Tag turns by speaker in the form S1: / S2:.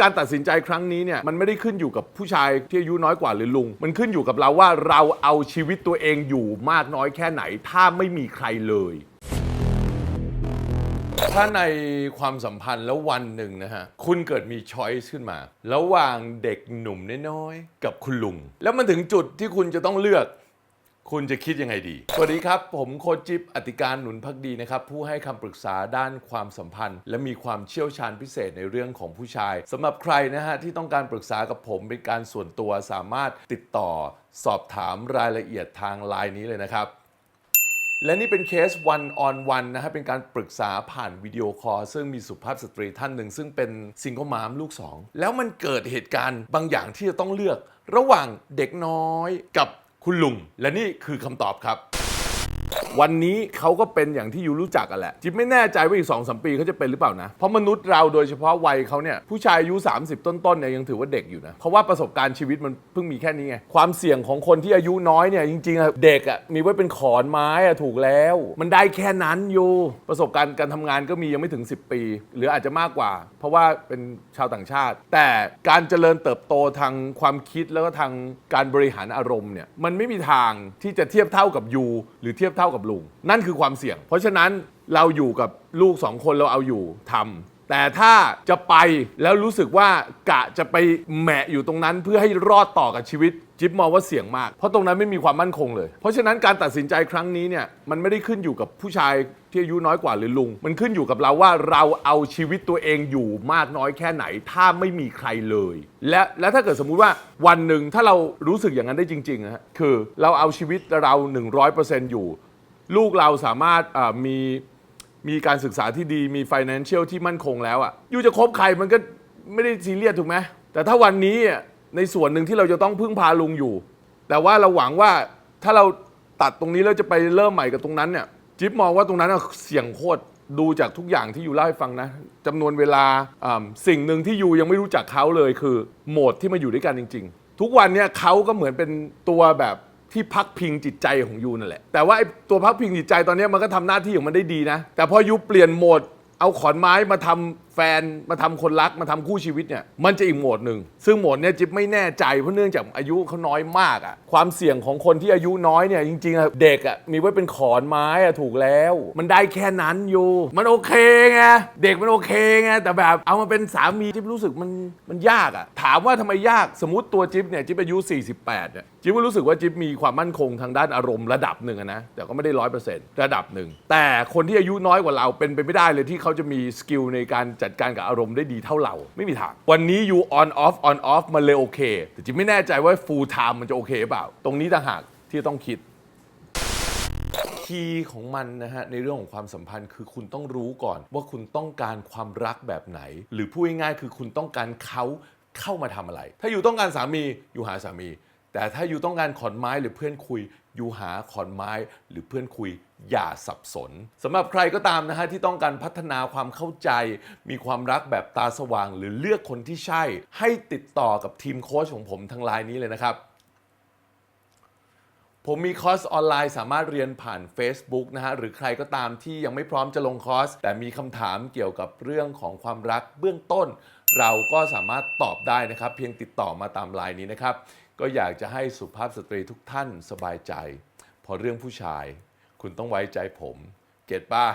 S1: การตัดสินใจครั้งนี้เนี่ยมันไม่ได้ขึ้นอยู่กับผู้ชายที่อายุน้อยกว่าหรือลุง มันขึ้นอยู่กับเราว่าเราเอาชีวิตตัวเองอยู่มากน้อยแค่ไหน ถ้าไม่มีใครเลย ถ้าในความสัมพันธ์แล้ววันหนึ่งนะฮะ คุณเกิดมีช้อยส์ขึ้นมา ระหว่างเด็กหนุ่มน้อยๆกับคุณลุง แล้วมันถึงจุดที่คุณจะต้องเลือก คุณจะคิดยังไงดี สวัสดีครับ ผมโคชจิปอติการหนุนพักดีนะครับ ผู้ให้คำปรึกษาด้านความสัมพันธ์ และมีความเชี่ยวชาญพิเศษในเรื่องของผู้ชายสำหรับใครนะฮะที่ต้องการปรึกษากับผมเป็นการส่วนตัวสามารถติดต่อ สอบถามรายละเอียดทางไลน์นี้เลยนะครับ และนี่เป็นเคส one on one นะฮะเป็นการปรึกษาผ่านวิดีโอคอลซึ่งมีสุภาพสตรีท่านหนึ่ง ซึ่งเป็นซิงเกิลมามลูกสองแล้วมันเกิดเหตุการณ์บางอย่างที่จะต้องเลือก ระหว่างเด็กน้อยกับ คุณลุง และนี่คือคำตอบครับ วันนี้เขาก็เป็นอย่างที่ยูรู้จักกันแหละจิ๊บไม่แน่ใจว่าอีกสองสมปีเขาจะเป็นหรือเปล่านะ เพราะมนุษย์เราโดยเฉพาะวัยเขาเนี่ยผู้ชายอายุ 30 ต้นๆเนี่ยยังถือว่าเด็กอยู่นะ เพราะว่าประสบการณ์ชีวิตมันเพิ่งมีแค่นี้ไงความเสี่ยงของคนที่อายุน้อยเนี่ยจริงๆอะเด็กอะมีไว้เป็นขอนไม้อะถูกแล้ว มันได้แค่นั้นอยู่ประสบการณ์การทำงานก็มียังไม่ถึง 10 ปี หรืออาจจะมากกว่า เพราะว่าเป็นชาวต่างชาติ แต่การเจริญเติบโตทางความคิดแล้วก็ทางการบริหารอารมณ์เนี่ยมันไม่มีทางที่จะเทียบเท่ากับยูหรือเทียบเท่ากับลุง นั่นคือความเสี่ยง เพราะฉะนั้นเราอยู่กับลูกสองคนเราเอาอยู่ทำแต่ถ้าจะไปแล้วรู้สึกว่ากะจะไปแหมะอยู่ตรงนั้นเพื่อให้รอดต่อกับชีวิต จิ๊บมองว่าเสี่ยงมาก เพราะตรงนั้นไม่มีความมั่นคงเลย เพราะฉะนั้นการตัดสินใจครั้งนี้เนี่ยมันไม่ได้ขึ้นอยู่กับผู้ชายที่อายุน้อยกว่าหรือลุง มันขึ้นอยู่กับเราว่าเราเอาชีวิตตัวเองอยู่มากน้อยแค่ไหน ถ้าไม่มีใครเลย และและถ้าเกิดสมมุติว่าวันหนึ่งถ้าเรารู้สึกอย่างนั้นได้จริงๆนะฮะคือเราเอาชีวิตเรา 100%อยู่ ลูกเราสามารถอ่ามีมีการศึกษาที่ดีมี financial ที่มั่นคงแล้วอะ่ะยูจะคบใครมันก็ไม่ได้ซีเรียสถูกไหมแต่ถ้าวันนี้อะในส่วนหนึ่งที่เราจะต้องพึ่งพาลุงอยู่ แต่ว่าเราหวังว่าถ้าเราตัดตรงนี้แล้วจะไปเริ่มใหม่กับตรงนั้นเนี่ยจิ๊บมองว่าตรงนั้นอะเสี่ยงโคตรดูจากทุกอย่างที่ยูเล่าให้ฟังนะจำนวนเวลาอ่าสิ่งหนึ่งที่ยูยังไม่รู้จักเขาเลยคือโหมดที่มาอยู่ด้วยกันจริง ๆ ทุกวันเนี่ยเขาก็เหมือนเป็นตัวแบบ ที่พักพิงจิตใจของยูนั่นแหละ แต่ว่าไอ้ตัวพักพิงจิตใจตอนเนี้ยมันก็ทำหน้าที่ของมันได้ดีนะ แต่พอยูเปลี่ยนโหมดเอาขอนไม้มาทำ แฟนมาทำคนรักมาทำคู่ชีวิตเนี่ยมันจะอีกโหมดหนึ่งซึ่งโหมดเนี้ยจิ๊บไม่แน่ใจเพราะเนื่องจากอายุเขาน้อยมากอะความเสี่ยงของคนที่อายุน้อยเนี่ยจริงๆอะเด็กอะมีไว้เป็นขอนไม้อะถูกแล้ว มันได้แค่นั้นอยู่ มันโอเคไงเด็กมันโอเคไงแต่แบบเอามาเป็นสามีจิ๊บรู้สึกมันมันยากอะถามว่าทำไมยากสมมติตัวจิ๊บเนี่ยจิ๊บอายุ 48เนี่ยจิ๊บก็รู้สึกว่าจิ๊บมีความมั่นคงทางด้านอารมณ์ระดับหนึ่งนะแต่ก็ไม่ได้ร้อยเปอร์เซ็นต์ระดับหนึ่งแต่คนที่อายุน้อยกว่าเราเป็นไปไม่ได้เลยที่เขาจะมีสกิลในการจัดัดการกับอารมณ์ได้ดีเท่าเรา ไม่มีทาง วันนี้อยู่ on off on off มันเลยโอเค แต่จิไม่แน่ใจว่า full time มันจะโอเคหรือเปล่า ตรงนี้ต่างหากที่ต้องคิดคีย์ของมันนะฮะ ในเรื่องของความสัมพันธ์คือคุณต้องรู้ก่อนว่าคุณต้องการความรักแบบไหน หรือพูดง่ายๆคือคุณต้องการเขาเข้ามาทำอะไร ถ้าอยู่ต้องการสามีอยู่หาสามี แต่ถ้าอยู่ต้องการขอนไม้หรือเพื่อนคุย อยู่หาขอนไม้หรือเพื่อนคุยอย่าสับสนสำหรับใครก็ตามนะฮะที่ต้องการพัฒนาความเข้าใจ มีความรักแบบตาสว่าง หรือเลือกคนที่ใช่ ให้ติดต่อกับทีมโค้ชของผมทางไลน์นี้เลยนะครับ ผมมีคอร์สออนไลน์สามารถเรียนผ่าน Facebook นะฮะหรือใครก็ตามที่ยังไม่พร้อมจะลงคอร์ส แต่มีคำถามเกี่ยวกับเรื่องของความรักเบื้องต้น เราก็สามารถตอบได้นะครับ เพียงติดต่อมาตามไลน์นี้นะครับ ก็อยากจะให้สุภาพสตรีทุกท่านสบายใจ พอเรื่องผู้ชาย คุณต้องไว้ใจผม เก็ตป่ะ